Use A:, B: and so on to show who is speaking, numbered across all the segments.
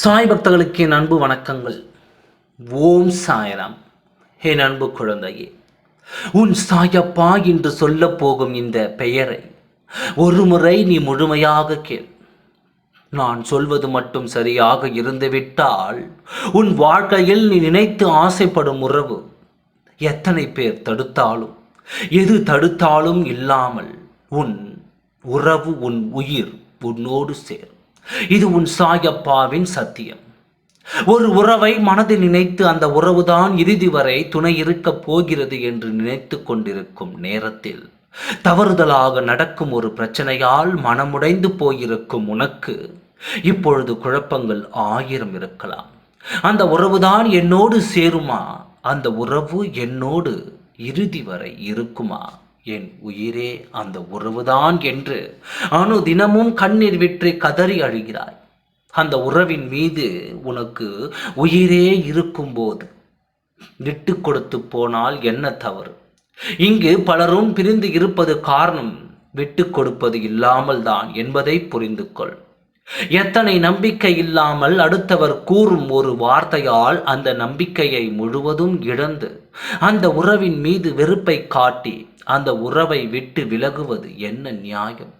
A: சாய் பக்தர்களுக்கு என் அன்பு வணக்கங்கள். ஓம் சாயராம். என் அன்பு குழந்தையே உன் சாயப்பா என்று சொல்லப் போகும் இந்த பெயரை ஒருமுறை நீ முழுமையாக கேள். நான் சொல்வது மட்டும் சரியாக இருந்துவிட்டால் உன் வாழ்க்கையில் நீ நினைத்து ஆசைப்படும் உறவு எத்தனை பேர் தடுத்தாலும் எது தடுத்தாலும் இல்லாமல் உன் உறவு உன் உயிர் உன்னோடு சேரும். இது உன் சாயப்பாவின் சத்தியம். ஒரு உறவை மனதில் நினைத்து அந்த உறவுதான் இறுதி வரை துணை இருக்கப் போகிறது என்று நினைத்து கொண்டிருக்கும் நேரத்தில் தவறுதலாக நடக்கும் ஒரு பிரச்சனையால் மனமுடைந்து போயிருக்கும் உனக்கு இப்பொழுது குழப்பங்கள் ஆயிரம் இருக்கலாம். அந்த உறவுதான் என்னோடு சேருமா? அந்த உறவு என்னோடு இறுதி வரை இருக்குமா? என் உயிரே அந்த உறவுதான் என்று அணு தினமும் கண்ணீர் விற்று கதறி அழுகிறாய். அந்த உறவின் மீது உனக்கு உயிரே இருக்கும்போது விட்டு கொடுத்து போனால் என்ன தவறு? இங்கு பலரும் பிரிந்து இருப்பது காரணம் விட்டு கொடுப்பது இல்லாமல் தான் என்பதை புரிந்து கொள் எத்தனை நம்பிக்கை இல்லாமல் அடுத்தவர் கூறும் ஒரு வார்த்தையால் அந்த நம்பிக்கையை முழுவதும் இழந்து அந்த உறவின் மீது வெறுப்பை காட்டி அந்த உறவை விட்டு விலகுவது என்ன நியாயம்?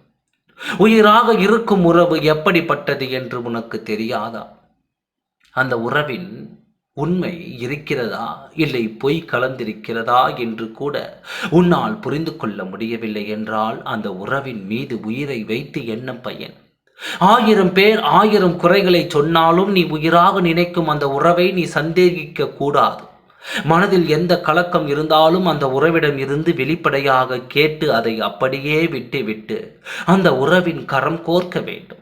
A: உயிராக இருக்கும் உறவு எப்படிப்பட்டது என்று உனக்கு தெரியாதா? அந்த உறவின் உண்மை இருக்கிறதா? இல்லை பொய் கலந்திருக்கிறதா என்று கூட உன்னால் புரிந்து கொள்ள முடியவில்லை என்றால் அந்த உறவின் மீது உயிரை வைத்து என்ன பயன்? ஆயிரம் பேர் ஆயிரம் குறைகளை சொன்னாலும் நீ உயிராக நினைக்கும் அந்த உறவை நீ சந்தேகிக்க கூடாது மனதில் எந்த கலக்கம் இருந்தாலும் அந்த உறவிடம் இருந்து வெளிப்படையாக கேட்டு அதை அப்படியே விட்டுவிட்டு அந்த உறவின் கரம் கோர்க்க வேண்டும்.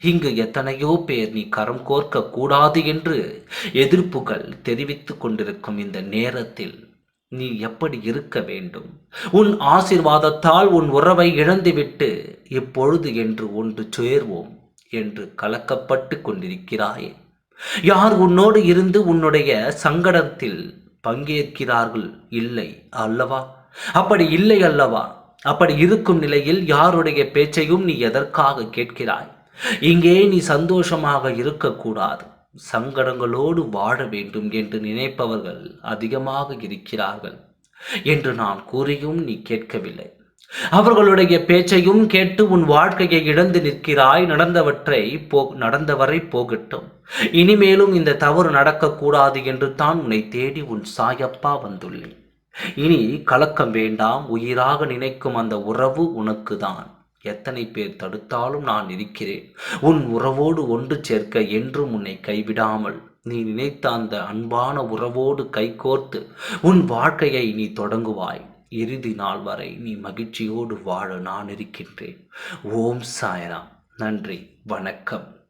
A: இங்கு எத்தனையோ பேர் நீ கரம் கோர்க்க கூடாது என்று எதிர்ப்புகள் தெரிவித்து கொண்டிருக்கும் இந்த நேரத்தில் நீ எப்படி இருக்க வேண்டும்? உன் ஆசிர்வாதத்தால் உன் உறவை இழந்துவிட்டு இப்பொழுது என்று ஒன்று சேர்வோம் என்று கலக்கப்பட்டு கொண்டிருக்கிறாயே. யார் உன்னோடு இருந்து உன்னுடைய சங்கடத்தில் பங்கேற்கிறார்கள் இல்லை அல்லவா? அப்படி இல்லை அல்லவா? அப்படி இருக்கும் நிலையில் யாருடைய பேச்சையும் நீ எதற்காக கேட்கிறாய்? இங்கே நீ சந்தோஷமாக இருக்கக்கூடாது. சங்கடங்களோடு வாழ வேண்டும் என்று நினைப்பவர்கள் அதிகமாக இருக்கிறார்கள் என்று நான் கூறியும் நீ கேட்கவில்லை. அவர்களுடைய பேச்சையும் கேட்டு உன் வாழ்க்கையை இழந்து நிற்கிறாய். நடந்தவற்றை போ நடந்தவரை போகட்டும். இனிமேலும் இந்த தவறு நடக்கக்கூடாது என்று தான் உன்னை தேடி உன் சாயப்பா வந்துள்ளேன். இனி கலக்கம் வேண்டாம். உயிராக நினைக்கும் அந்த உறவு உனக்கு தான் எத்தனை பேர் தடுத்தாலும் நான் இருக்கிறேன். உன் உறவோடு ஒன்று சேர்க்க என்றும் உன்னை கைவிடாமல். நீ நினைத்த அந்த அன்பான உறவோடு கைகோர்த்து உன் வாழ்க்கையை நீ தொடங்குவாய். இறுதி நாள் வரை நீ மகிழ்ச்சியோடு வாழ நான் இருக்கின்றேன். ஓம் சாயராம். நன்றி. வணக்கம்.